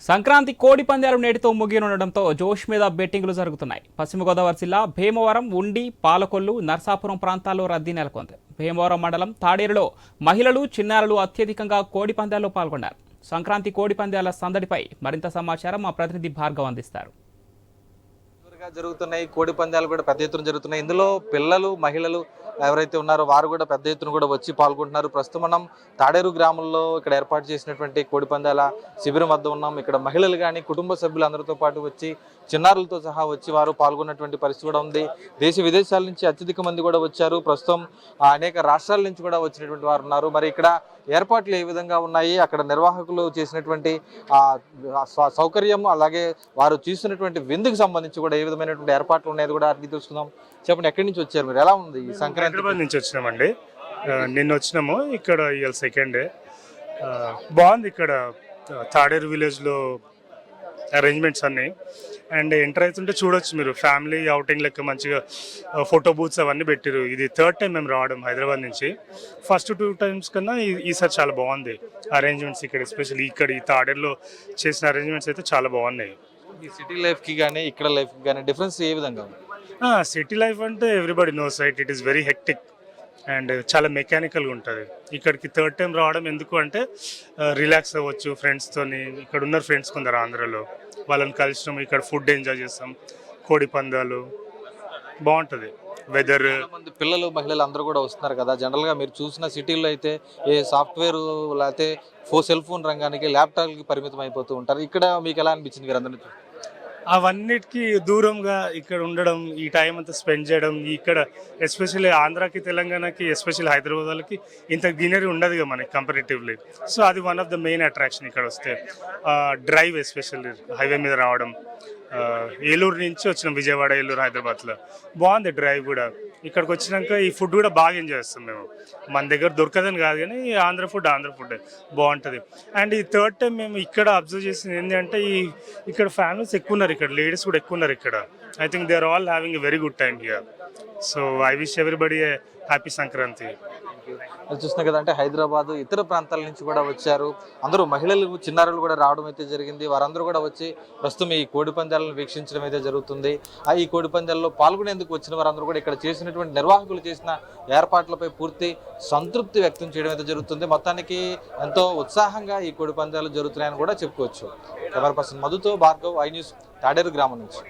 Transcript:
సంక్రాంతి కోడి పందాలు నేటితో ముగియనుండటంతో జోష్ మీద బెట్టింగ్లు జరుగుతున్నాయి. పశ్చిమ గోదావరి జిల్లా భీమవరం ఉండి పాలకొల్లు నర్సాపురం ప్రాంతాల్లో రద్దీ నెలకొంది. భీమవరం మండలం తాడేరులో మహిళలు చిన్నారులు అత్యధికంగా కోడి పందాల్లో పాల్గొన్నారు. సంక్రాంతి కోడి పందాల సందడిపై మరింత సమాచారం మా ప్రతినిధి భార్గవ్ అందిస్తారు. జోరుగా జరుగుతున్నాయి కోడి పందాలు కూడా పెద్ద ఎత్తున జరుగుతున్నాయి. ఇందులో పిల్లలు మహిళలు ఎవరైతే ఉన్నారో వారు కూడా పెద్ద ఎత్తున కూడా వచ్చి పాల్గొంటున్నారు. ప్రస్తుతం మనం తాడేరు గ్రామంలో ఇక్కడ ఏర్పాటు చేసినటువంటి కోడి పందాల శిబిరం వద్ద ఉన్నాం. ఇక్కడ మహిళలు కానీ కుటుంబ సభ్యులు అందరితో పాటు వచ్చి చిన్నారులతో సహా వచ్చి వారు పాల్గొన్నటువంటి పరిస్థితి కూడా ఉంది. దేశ విదేశాల నుంచి అత్యధిక మంది కూడా వచ్చారు. ప్రస్తుతం అనేక రాష్ట్రాల నుంచి కూడా వచ్చినటువంటి వారు ఉన్నారు. మరి ఇక్కడ ఏర్పాట్లు ఏ విధంగా ఉన్నాయి? అక్కడ నిర్వాహకులు చేసినటువంటి సౌకర్యం అలాగే వారు చేసినటువంటి విందుకు సంబంధించి కూడా ఏ విధమైనటువంటి ఏర్పాట్లు ఉన్నాయో కూడా అడిగి తెలుసుకుందాం. చెప్పండి ఎక్కడి నుంచి వచ్చారు మీరు? ఎలా ఉంది ఈ సంక్రాంతి హైదరాబాద్ నుంచి వచ్చినామండి. నిన్న వచ్చినాము ఇక్కడ ఇవాళ సెకండ్ డే బాగుంది ఇక్కడ. తాడేరు విలేజ్లో అరేంజ్మెంట్స్ అన్నీ. అండ్ ఎంటర్ అవుతుంటే చూడొచ్చు మీరు. ఫ్యామిలీ అవుటింగ్ లెక్క మంచిగా ఫోటో బూత్స్ అవన్నీ పెట్టిరు. ఇది థర్డ్ టైం మేము రావడం హైదరాబాద్ నుంచి. ఫస్ట్ టూ టైమ్స్ కన్నా ఈ- ఈసారి చాలా బాగుంది. అరేంజ్మెంట్స్ ఇక్కడ ఎస్పెషల్లీ ఇక్కడ ఈ తాడేరులో చేసిన అరేంజ్మెంట్స్ అయితే చాలా బాగున్నాయి. ఈ సిటీ లైఫ్కి కానీ ఇక్కడ లైఫ్కి కానీ డిఫరెన్స్ ఏ విధంగా ఉంది? సిటీ లైఫ్ అంటే everybody knows right it is very hectic and చాలా మెకానికల్గా ఉంటుంది. ఇక్కడికి థర్డ్ టైం రావడం ఎందుకు అంటే రిలాక్స్ అవ్వచ్చు ఫ్రెండ్స్తోని ఇక్కడ ఉన్న ఫ్రెండ్స్ కొందరు ఆంధ్రలో. వాళ్ళని కలిసినాం ఇక్కడ ఫుడ్ ఎంజాయ్ చేస్తాం. కోడి పందాలు. బాగుంటుంది. వెదర్ మంది పిల్లలు మహిళలు అందరూ కూడా వస్తున్నారు కదా. జనరల్గా మీరు చూసిన సిటీల్లో అయితే ఏ సాఫ్ట్వేర్ లేకపోతే ఫో సెల్ ఫోన్ రంగానికి ల్యాప్టాప్కి పరిమితం అయిపోతూ ఉంటారు. ఇక్కడ మీకు ఎలా అనిపించింది మీరు అందరినీ చూసి? అవన్నిటికీ దూరంగా ఇక్కడ ఉండడం ఈ టైం అంతా స్పెండ్ చేయడం ఇక్కడ ఎస్పెషల్లీ ఆంధ్రాకి తెలంగాణకి ఎస్పెషల్లీ హైదరాబాద్ వాళ్ళకి ఇంత గ్రీనరీ ఉండదు కదా మనకి కంపారిటివ్లీ. సో అది one of the main attraction ఇక్కడ వస్తే. డ్రైవ్ ఎస్పెషల్లీ హైవే మీద రావడం ఏలూరు నుంచి వచ్చిన విజయవాడ ఏలూరు హైదరాబాద్లో. బాగుంది డ్రైవ్ కూడా. ఇక్కడికి వచ్చినాక ఈ ఫుడ్ కూడా బాగా ఎంజాయ్ చేస్తాం మేము. మన దగ్గర దొరకదని కాదు కానీ ఈ ఆంధ్ర ఫుడ్ ఆంధ్ర ఫుడ్ బాగుంటుంది. అండ్ ఈ థర్డ్ టైం మేము ఇక్కడ అబ్జర్వ్ చేసింది ఏంటి అంటే ఈ ఇక్కడ ఫ్యామిలీస్ ఎక్కువ ఉన్నారు ఇక్కడ. లేడీస్ కూడా ఎక్కువ ఉన్నారు ఇక్కడ. I think they are all having a very good time here so I wish everybody happy Sankranti. చూస్తున్నా కదా అంటే హైదరాబాద్ ఇతర ప్రాంతాల నుంచి కూడా వచ్చారు. అందరూ మహిళలు చిన్నారులు కూడా రావడం అయితే జరిగింది. వారందరూ కూడా వచ్చి ప్రస్తుతం ఈ కోడి పందాలను వీక్షించడం అయితే జరుగుతుంది. ఆ ఈ కోడి పందాల్లో పాల్గొనేందుకు వచ్చిన వారందరూ కూడా ఇక్కడ చేసినటువంటి నిర్వాహకులు చేసిన ఏర్పాట్లపై పూర్తి సంతృప్తి వ్యక్తం చేయడం అయితే జరుగుతుంది. మొత్తానికి ఎంతో ఉత్సాహంగా ఈ కోడి పందాలు జరుగుతున్నాయని కూడా చెప్పుకోవచ్చు. కెమెరా పర్సన్ మధుతో భార్గవ్ ఐ న్యూస్ తాడేరు గ్రామం నుంచి.